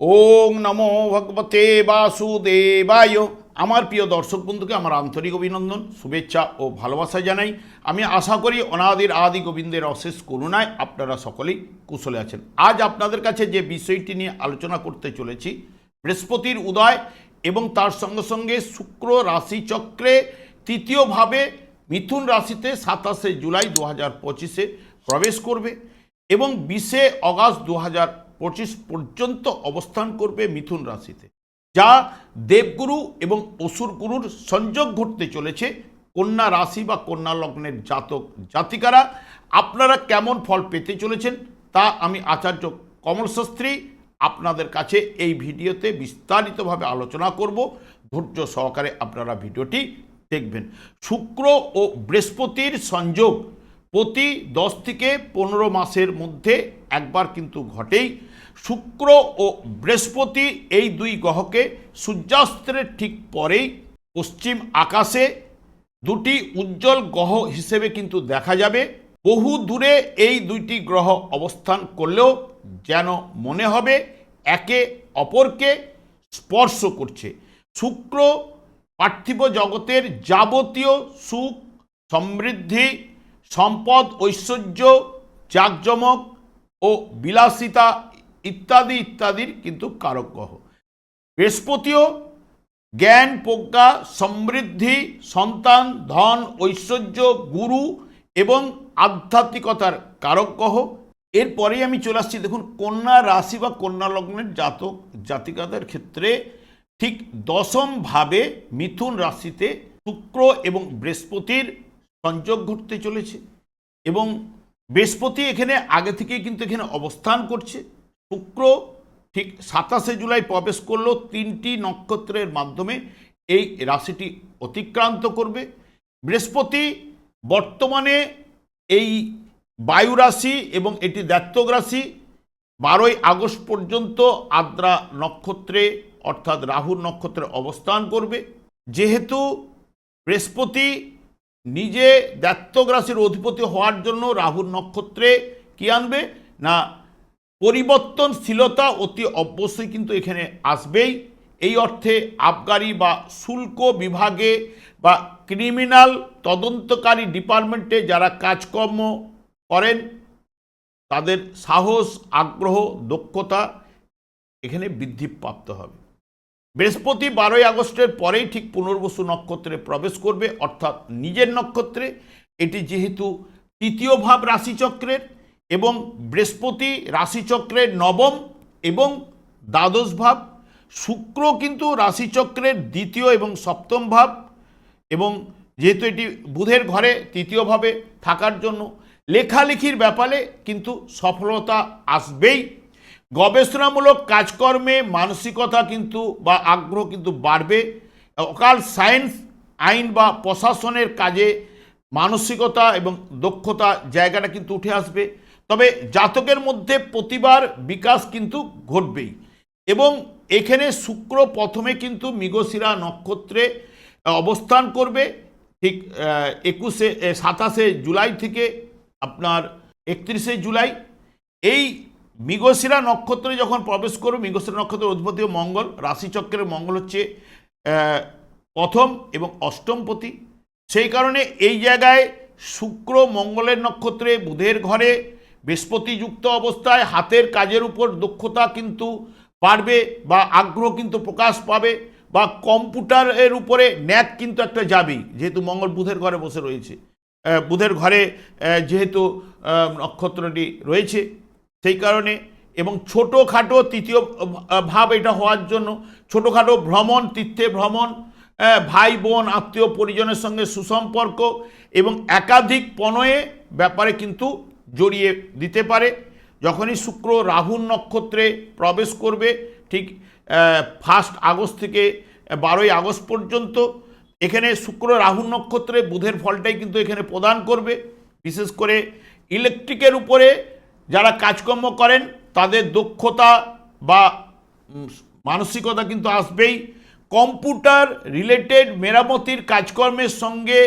ওং নমো ভগবতে বাসুদেবায়। আমার প্রিয় দর্শক বন্ধুকে আমার আন্তরিক অভিনন্দন, শুভেচ্ছা ও ভালোবাসা জানাই। আমি আশা করি অনাদির আদি গোবিন্দের অশেষ করুণায় আপনারা সকলেই কুশলে আছেন। আজ আপনাদের কাছে যে বিষয়টি নিয়ে আলোচনা করতে চলেছি, বৃহস্পতির উদয় এবং তার সঙ্গে সঙ্গে শুক্র রাশিচক্রে তৃতীয়ভাবে মিথুন রাশিতে সাতাশে জুলাই দু হাজার পঁচিশে প্রবেশ করবে এবং বিশে অগাস্ট দু হাজার পঁচিশ পর্যন্ত অবস্থান করবে মিথুন রাশিতে, যা দেবগুরু এবং অসুর গুরুর সংযোগ ঘটতে চলেছে কন্যা রাশি বা কন্যা লগ্নের জাতক জাতিকারা। আপনারা কেমন ফল পেতে চলেছেন তা আমি আচার্য কমল শাস্ত্রী আপনাদের কাছে এই ভিডিওতে বিস্তারিতভাবে আলোচনা করব। ধৈর্য সহকারে আপনারা ভিডিওটি দেখবেন। শুক্র ও বৃহস্পতির সংযোগ প্রতি দশ থেকে পনেরো মাসের মধ্যে একবার কিন্তু ঘটেই শুক্র ও বৃহস্পতি এই দুই গ্রহকে সূর্যাস্তের ঠিক পরেই পশ্চিম আকাশে দুটি উজ্জ্বল গ্রহ হিসেবে কিন্তু দেখা যাবে। বহু দূরে এই দুইটি গ্রহ অবস্থান করলেও যেন মনে হবে একে অপরকে স্পর্শ করছে। শুক্র পার্থিব জগতের যাবতীয় সুখ, সমৃদ্ধি, সম্পদ, ঐশ্বর্য, জাকজমক ও বিলাসিতা ইত্যাদি ইত্যাদির কিন্তু কারক গ্রহ বৃহস্পতিও জ্ঞান, প্রজ্ঞা, সমৃদ্ধি, সন্তান, ধন, ঐশ্বর্য, গুরু এবং আধ্যাত্মিকতার কারক গ্রহ এরপরেই আমি চলে আসছি, দেখুন, কন্যা রাশি বা কন্যা লগ্নের জাতক, জাতিকাদের ক্ষেত্রে ঠিক দশমভাবে মিথুন রাশিতে শুক্র এবং বৃহস্পতির সংযোগ ঘটতে চলেছে এবং বৃহস্পতি এখানে আগে থেকেই কিন্তু এখানে অবস্থান করছে। শুক্র ঠিক সাতাশে জুলাই প্রবেশ করল তিনটি নক্ষত্রের মাধ্যমে। এই রাশিটি অতিক্রান্ত করবে। বৃহস্পতি বর্তমানে এই বায়ু রাশি এবং এটি দ্যাত্তক রাশি। বারোই আগস্ট পর্যন্ত আদ্রা নক্ষত্রে অর্থাৎ রাহুর নক্ষত্রে অবস্থান করবে। যেহেতু বৃহস্পতি নিজে দ্যাত্তক রাশির অধিপতি হওয়ার জন্য রাহুর নক্ষত্রে কি আনবে? না পরিবর্তনশীলতা অতি অবশ্যই কিন্তু এখানে আসবেই। এই অর্থে আবগারি বা শুল্ক বিভাগে বা ক্রিমিনাল তদন্তকারী ডিপার্টমেন্টে যারা কাজকর্ম করেন, তাদের সাহস, আগ্রহ, দক্ষতা এখানে বৃদ্ধিপ্রাপ্ত হবে। বৃহস্পতি বারোই আগস্টের পরেই ঠিক পুনর্বসু নক্ষত্রে প্রবেশ করবে, অর্থাৎ নিজের নক্ষত্রে। এটি যেহেতু তৃতীয় ভাব রাশিচক্রের এবং বৃহস্পতি রাশিচক্রের নবম এবং দ্বাদশ ভাব, শুক্র কিন্তু রাশিচক্রের দ্বিতীয় এবং সপ্তম ভাব এবং যেহেতু এটি বুধের ঘরে তৃতীয়ভাবে থাকার জন্য, লেখালেখির ব্যাপারে কিন্তু সফলতা আসবেই। গবেষণামূলক কাজকর্মে মানসিকতা কিন্তু বা আগ্রহ কিন্তু বাড়বে। অকাল সায়েন্স, আইন বা প্রশাসনের কাজে মানসিকতা এবং দক্ষতা জায়গাটা কিন্তু উঠে আসবে। তবে জাতকের মধ্যে প্রতিবার বিকাশ কিন্তু ঘটবেই। এবং এখানে শুক্র প্রথমে কিন্তু মৃগশিরা নক্ষত্রে অবস্থান করবে। ঠিক একুশে সাতাশে জুলাই থেকে আপনার একত্রিশে জুলাই। এই মৃগশিরা নক্ষত্রে যখন প্রবেশ করবে, মৃগশিরা নক্ষত্রের অধিপতি মঙ্গল, রাশিচক্রের মঙ্গল হচ্ছে প্রথম এবং অষ্টমপতি সেই কারণে এই জায়গায় শুক্র মঙ্গলের নক্ষত্রে, বুধের ঘরে বৃহস্পতি যুক্ত অবস্থায় হাতের কাজের উপর দক্ষতা কিন্তু বাড়বে বা আগ্রহ কিন্তু প্রকাশ পাবে বা কম্পিউটারের উপরে ন্যাক কিন্তু একটা যাবেই। যেহেতু মঙ্গল বুধের ঘরে বসে রয়েছে। বুধের ঘরে যেহেতু নক্ষত্রটি রয়েছে, সেই কারণে এবং ছোটোখাটো তৃতীয় ভাব এটা হওয়ার জন্য ছোটোখাটো ভ্রমণ, তীর্থে ভ্রমণ ভাই, বোন, আত্মীয়, পরিজনের সঙ্গে সুসম্পর্ক এবং একাধিক পণয়ে ব্যাপারে কিন্তু জড়িয়ে দিতে পারে। যখনই শুক্র রাহুর নক্ষত্রে প্রবেশ করবে, ঠিক ফার্স্ট আগস্ট থেকে বারোই আগস্ট পর্যন্ত, এখানে শুক্র রাহু নক্ষত্রে বুধের ফলটাই কিন্তু এখানে প্রদান করবে। বিশেষ করে ইলেকট্রিকের উপরে যারা কাজকর্ম করেন, তাদের দক্ষতা বা মানসিকতা কিন্তু আসবেই। কম্পিউটার রিলেটেড মেরামতির কাজকর্মের সঙ্গে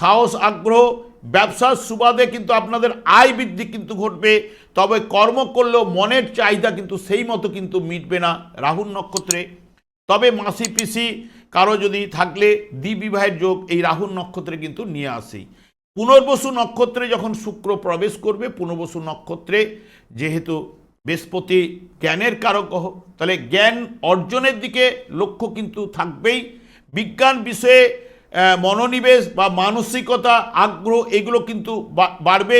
সাহস, আগ্রহ ব্যবসার সুবাদে কিন্তু আপনাদের আয় বৃদ্ধি কিন্তু ঘটবে, তবে কর্ম করলেও মনের চাহিদা কিন্তু সেই মতো কিন্তু মিটবে না রাহুল নক্ষত্রে। তবে মাসি পিসি কারও যদি থাকলে দ্বিবিবাহের যোগ এই রাহুল নক্ষত্রে কিন্তু নিয়ে আসেই পুনর্বসু নক্ষত্রে যখন শুক্র প্রবেশ করবে, পুনর্বসু নক্ষত্রে যেহেতু বৃহস্পতি জ্ঞানের কারক, তাহলে জ্ঞান অর্জনের দিকে লক্ষ্য কিন্তু থাকবেই। বিজ্ঞান বিষয়ে মনোনিবেশ বা মানসিকতা, আগ্রহ, এগুলো কিন্তু বাড়বে।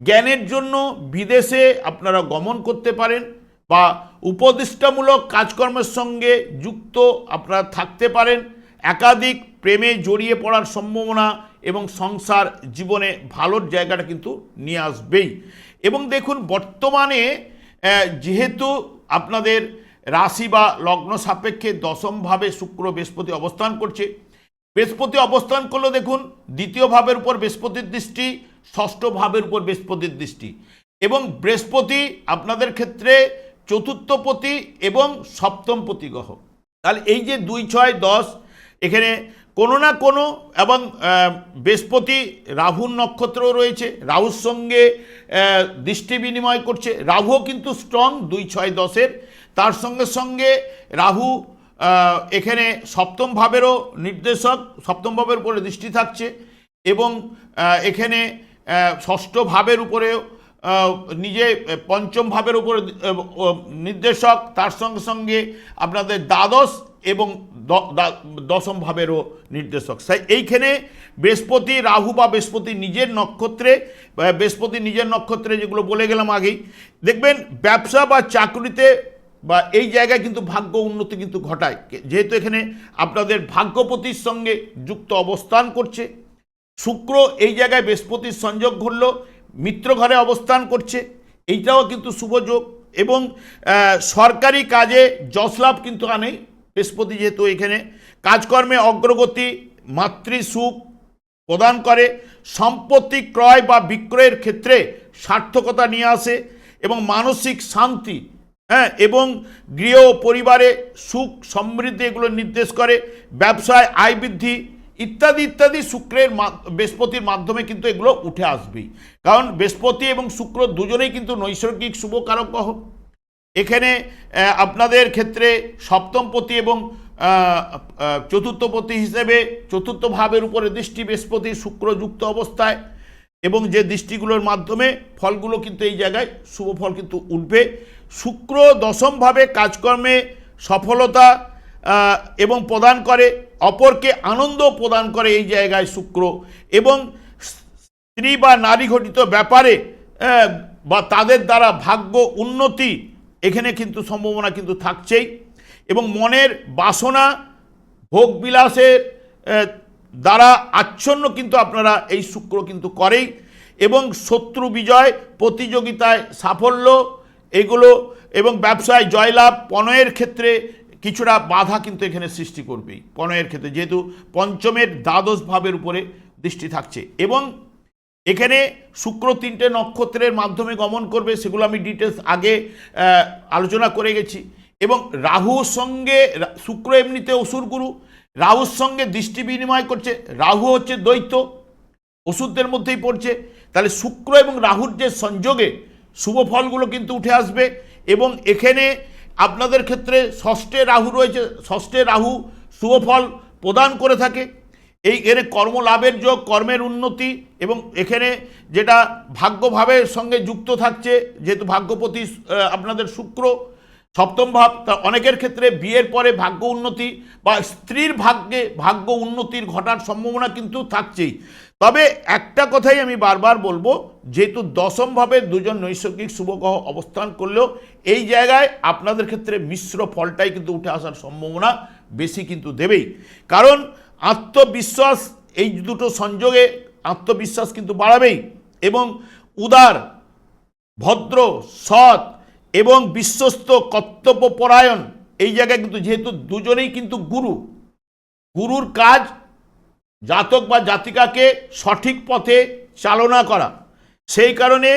জ্ঞানের জন্য বিদেশে আপনারা গমন করতে পারেন বা উপদিষ্টামূলক কাজকর্মের সঙ্গে যুক্ত আপনারা থাকতে পারেন। একাধিক প্রেমে জড়িয়ে পড়ার সম্ভাবনা এবং সংসার জীবনে ভালোর জায়গাটা কিন্তু নিয়ে আসবেই। এবং দেখুন, বর্তমানে যেহেতু আপনাদের রাশি বা লগ্ন সাপেক্ষে দশমভাবে শুক্র বৃহস্পতি অবস্থান করছে বৃহস্পতি অবস্থান করল দেখুন, দ্বিতীয় ভাবের উপর বৃহস্পতির দৃষ্টি, ষষ্ঠ ভাবের উপর বৃহস্পতির দৃষ্টি। এবং বৃহস্পতি আপনাদের ক্ষেত্রে চতুর্থপতি এবং সপ্তমপতি গ্রহ। তাহলে এই যে দুই, ছয়, দশ, এখানে কোনো না কোনো এবং বৃহস্পতি রাহুর নক্ষত্রও রয়েছে, রাহুর সঙ্গে দৃষ্টি বিনিময় করছে। রাহুও কিন্তু স্ট্রং দুই, ছয়, দশের। তার সঙ্গে সঙ্গে রাহু এখানে সপ্তম ভাবেরও নির্দেশক, সপ্তম ভাবের উপরে দৃষ্টি থাকছে এবং এখানে ষষ্ঠ ভাবের উপরেও নিজে পঞ্চম ভাবের উপরে নির্দেশক, তার সঙ্গে সঙ্গে আপনাদের দ্বাদশ এবং দশম ভাবেরও নির্দেশক। তাই এইখানে বৃহস্পতি, রাহু বা বৃহস্পতি নিজের নক্ষত্রে বৃহস্পতি নিজের নক্ষত্রে যেগুলো বলে গেলাম আগেই, দেখবেন ব্যবসা বা চাকরিতে বা এই জায়গায় কিন্তু ভাগ্য উন্নতি কিন্তু ঘটায়। যেহেতু এখানে আপনাদের ভাগ্যপতির সঙ্গে যুক্ত অবস্থান করছে, শুক্র এই জায়গায় বৃহস্পতির সংযোগ ঘটল, মিত্র ঘরে অবস্থান করছে, এইটাও কিন্তু শুভযোগ এবং সরকারি কাজে যশলাভ কিন্তু আনে বৃহস্পতি যেহেতু এখানে কাজকর্মে অগ্রগতি, মাতৃ সুখ প্রদান করে, সম্পত্তি ক্রয় বা বিক্রয়ের ক্ষেত্রে সার্থকতা নিয়ে আসে এবং মানসিক শান্তি হ্যাঁ এবং গৃহ পরিবারে সুখ সমৃদ্ধি এগুলো নির্দেশ করে, ব্যবসায় আয় বৃদ্ধি ইত্যাদি ইত্যাদি শুক্রের বৃহস্পতির মাধ্যমে কিন্তু এগুলো উঠে আসবেই। কারণ বৃহস্পতি এবং শুক্র দুজনেই কিন্তু নৈসর্গিক শুভ কারক গ্রহ এখানে আপনাদের ক্ষেত্রে সপ্তমপতি এবং চতুর্থপতি হিসেবে চতুর্থ ভাবের উপরে দৃষ্টি বৃহস্পতি শুক্র যুক্ত অবস্থায়, এবং যে দৃষ্টিগুলোর মাধ্যমে ফলগুলো কিন্তু এই জায়গায় শুভ ফল কিন্তু উঠবে। শুক্র দশমভাবে কাজকর্মে সফলতা এবং প্রদান করে, অপরকে আনন্দ প্রদান করে এই জায়গায় শুক্র, এবং স্ত্রী বা নারী ঘটিত ব্যাপারে বা তাদের দ্বারা ভাগ্য উন্নতি এখানে কিন্তু সম্ভাবনা কিন্তু থাকছেই, এবং মনের বাসনা, ভোগ বিলাসের দ্বারা আচ্ছন্ন কিন্তু আপনারা এই শুক্র কিন্তু করেই, এবং শত্রু বিজয় প্রতিযোগিতায় সাফল্য এগুলো এবং ব্যবসায় জয়লাভ পণয়ের ক্ষেত্রে কিছুটা বাধা কিন্তু এখানে সৃষ্টি করবেই পণয়ের ক্ষেত্রে, যেহেতু পঞ্চমের দ্বাদশ ভাবের উপরে দৃষ্টি থাকছে। এবং এখানে শুক্র তিনটে নক্ষত্রের মাধ্যমে গমন করবে, সেগুলো আমি ডিটেলস আগে আলোচনা করে গেছি। এবং রাহুর সঙ্গে শুক্র এমনিতে অসুর গুরু, রাহুর সঙ্গে দৃষ্টি বিনিময় করছে, রাহু হচ্ছে দ্বৈত ওষুধদের মধ্যেই পড়ছে। তাহলে শুক্র এবং রাহুর যে সংযোগে শুভ ফলগুলো কিন্তু উঠে আসবে এবং এখানে আপনাদের ক্ষেত্রে ষষ্ঠে রাহু রয়েছে। ষষ্ঠে রাহু শুভ ফল প্রদান করে থাকে। এই এর কর্মলাভের যোগ, কর্মের উন্নতি এবং এখানে যেটা ভাগ্যভাবের সঙ্গে যুক্ত থাকছে, যেহেতু ভাগ্যপতি আপনাদের শুক্র সপ্তম ভাব, তা অনেকের ক্ষেত্রে বিয়ের পরে ভাগ্য উন্নতি বা স্ত্রীর ভাগ্যে ভাগ্য উন্নতির ঘটার সম্ভাবনা কিন্তু থাকছেই। তবে একটা কথাই আমি বারবার বলব, যেহেতু দশমভাবে দুজন নৈসর্গিক শুভগ্রহ অবস্থান করলেও এই জায়গায় আপনাদের ক্ষেত্রে মিশ্র ফলটাই কিন্তু উঠে আসার সম্ভাবনা বেশি কিন্তু দেবেই। কারণ আত্মবিশ্বাস, এই দুটো সংযোগে আত্মবিশ্বাস কিন্তু বাড়াবেই এবং উদার, ভদ্র, সৎ এবং বিশ্বস্ত কর্তব্যপরায়ণ। এই জায়গায় কিন্তু যেহেতু দুজনেই কিন্তু গুরু, গুরুর কাজ জাতক বা জাতিকাকে সঠিক পথে চালনা করা। সেই কারণে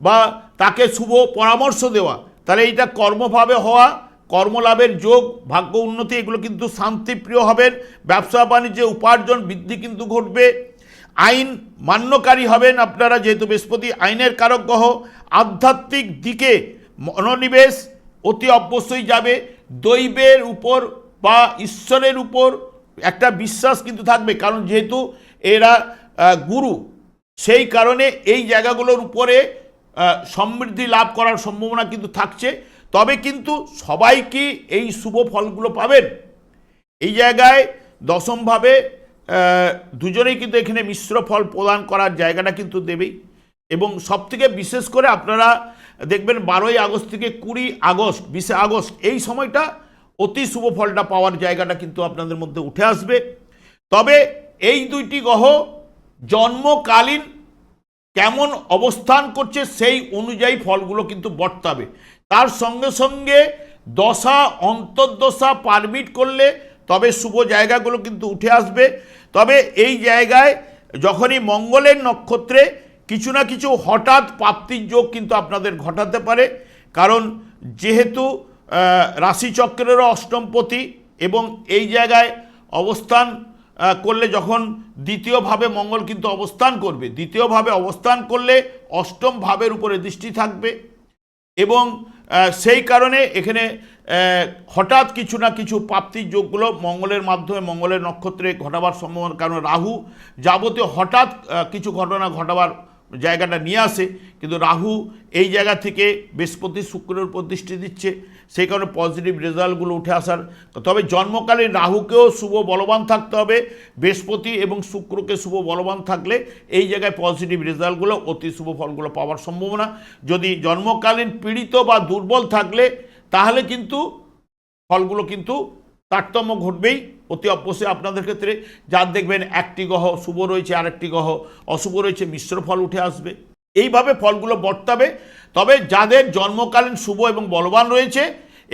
বা তাকে শুভ পরামর্শ দেওয়া, তাহলে এইটা কর্মভাবে হওয়া, কর্মলাভের যোগ, ভাগ্য উন্নতি, এগুলো কিন্তু শান্তিপ্রিয় হবেন, ব্যবসা বাণিজ্যে উপার্জন বৃদ্ধি কিন্তু ঘটবে। আইন মান্যকারী হবেন আপনারা, যেহেতু বৃহস্পতি আইনের কারক গ্রহ। আধ্যাত্মিক দিকে মনোনিবেশ অতি অবশ্যই যাবে। দৈবের উপর বা ঈশ্বরের উপর একটা বিশ্বাস কিন্তু থাকবে, কারণ যেহেতু এরা গুরু, সেই কারণে এই জায়গাগুলোর উপরে সমৃদ্ধি লাভ করার সম্ভাবনা কিন্তু থাকছে। তবে কিন্তু সবাই কি এই শুভ ফলগুলো পাবেন? এই জায়গায় দশমভাবে দুজনেই কিন্তু এখানে মিশ্র ফল প্রদান করার জায়গাটা কিন্তু দেবেই। এবং সবথেকে বিশেষ করে আপনারা দেখবেন বারোই আগস্ট থেকে কুড়ি আগস্ট, বিশে আগস্ট, এই সময়টা অতি শুভ ফলটা পাওয়ার জায়গাটা কিন্তু আপনাদের মধ্যে উঠে আসবে। তবে এই দুইটি গ্রহ জন্মকালীন কেমন অবস্থান করছে সেই অনুযায়ী ফলগুলো কিন্তু বর্তাবে। তার সঙ্গে সঙ্গে দশা, অন্তর্দশা পারমিট করলে তবে শুভ জায়গাগুলো কিন্তু উঠে আসবে। তবে এই জায়গায় যখনই মঙ্গলের নক্ষত্রে কিছু না কিছু হঠাৎ প্রাপ্তির যোগ কিন্তু আপনাদের ঘটাতে পারে। কারণ যেহেতু রাশিচক্রেরও অষ্টমপতি এবং এই জায়গায় অবস্থান করলে যখন দ্বিতীয়ভাবে মঙ্গল কিন্তু অবস্থান করবে, দ্বিতীয়ভাবে অবস্থান করলে অষ্টম ভাবের উপরে দৃষ্টি থাকবে এবং সেই কারণে এখানে হঠাৎ কিছু না কিছু প্রাপ্তির যোগগুলো মঙ্গলের মাধ্যমে, মঙ্গলের নক্ষত্রে ঘটাবার সম্ভাবনা। কারণ রাহু যাবতীয় হঠাৎ কিছু ঘটনা ঘটাবার জায়গাটা নিয়ে আসে, কিন্তু রাহু এই জায়গা থেকে বৃহস্পতি শুক্রের উপর দৃষ্টি দিচ্ছে, সেই কারণে পজিটিভ রেজাল্টগুলো উঠে আসার। তবে জন্মকালীন রাহুকেও শুভ বলবান থাকতে হবে, বৃহস্পতি এবং শুক্রকে শুভ বলবান থাকলে এই জায়গায় পজিটিভ রেজাল্টগুলো অতি শুভ ফলগুলো পাওয়ার সম্ভাবনা। যদি জন্মকালীন পীড়িত বা দুর্বল থাকলে, তাহলে কিন্তু ফলগুলো কিন্তু তারতম্য ঘটবেই। অতি অবশ্যই আপনাদের ক্ষেত্রে। যার দেখবেন একটি গ্রহ শুভ রয়েছে, আরেকটি গ্রহ অশুভ রয়েছে, মিশ্র ফল উঠে আসবে। এইভাবে ফলগুলো বর্তাবে। তবে যাদের জন্মকালীন শুভ এবং বলবান রয়েছে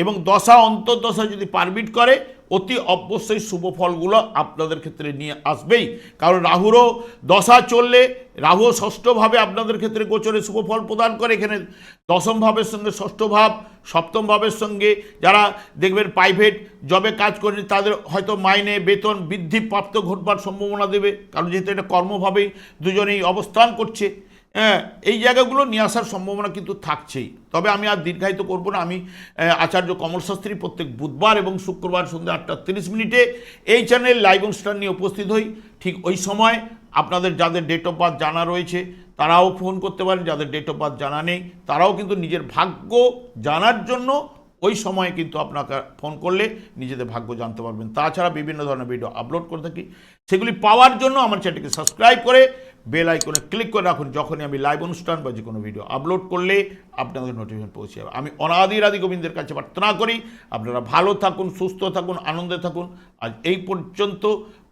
এবং দশা, অন্তর্দশা যদি পারমিট করে অতি অবশ্যই শুভ ফলগুলো আপনাদের ক্ষেত্রে নিয়ে আসবেই। কারণ রাহুরও দশা চললে রাহু ষষ্ঠভাবে আপনাদের ক্ষেত্রে গোচরে শুভ ফল প্রদান করে। এখানে দশম ভাবের সঙ্গে ষষ্ঠ ভাব সপ্তম ভাবের সঙ্গে যারা দেখবেন প্রাইভেট জবে কাজ করেন, তাদের হয়তো মাইনে, বেতন বৃদ্ধি প্রাপ্ত ঘটবার সম্ভাবনা দেবে। কারণ যেহেতু এটা কর্মভাবেই দুজনেই অবস্থান করছে। হ্যাঁ এই জায়গাগুলো নিয়ে আসার সম্ভাবনা কিন্তু থাকছেই। তবে আমি আর দীর্ঘায়িত করব না। আমি আচার্য কমল শাস্ত্রী প্রত্যেক বুধবার এবং শুক্রবার সন্ধ্যা আটটা তিরিশ মিনিটে এই চ্যানেল লাইভ অনুষ্ঠান নিয়ে উপস্থিত হই। ঠিক ওই সময় আপনাদের যাদের ডেট অফ বার্থ জানা রয়েছে, তারাও ফোন করতে পারেন। যাদের ডেট অফ বার্থ জানা নেই, তারাও কিন্তু নিজের ভাগ্য জানার জন্য ওই সময়ে কিন্তু আপনাকে ফোন করলে নিজেদের ভাগ্য জানতে পারবেন। তাছাড়া বিভিন্ন ধরনের ভিডিও আপলোড করে থাকি। সেগুলি পাওয়ার জন্য আমার চ্যানেলকে সাবস্ক্রাইব করে বেল আইকনে ক্লিক করে রাখুন যখনই আমি লাইভ অনুষ্ঠান বা যে কোনো ভিডিও আপলোড করলে আপনাদের নোটিফিকেশন পৌঁছে যাবে। আমি অনাদির আদি গোবিন্দের কাছে প্রার্থনা করি, আপনারা ভালো থাকুন, সুস্থ থাকুন, আনন্দে থাকুন। আজ এই পর্যন্ত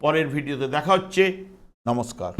পরের ভিডিওতে দেখা হচ্ছে। নমস্কার।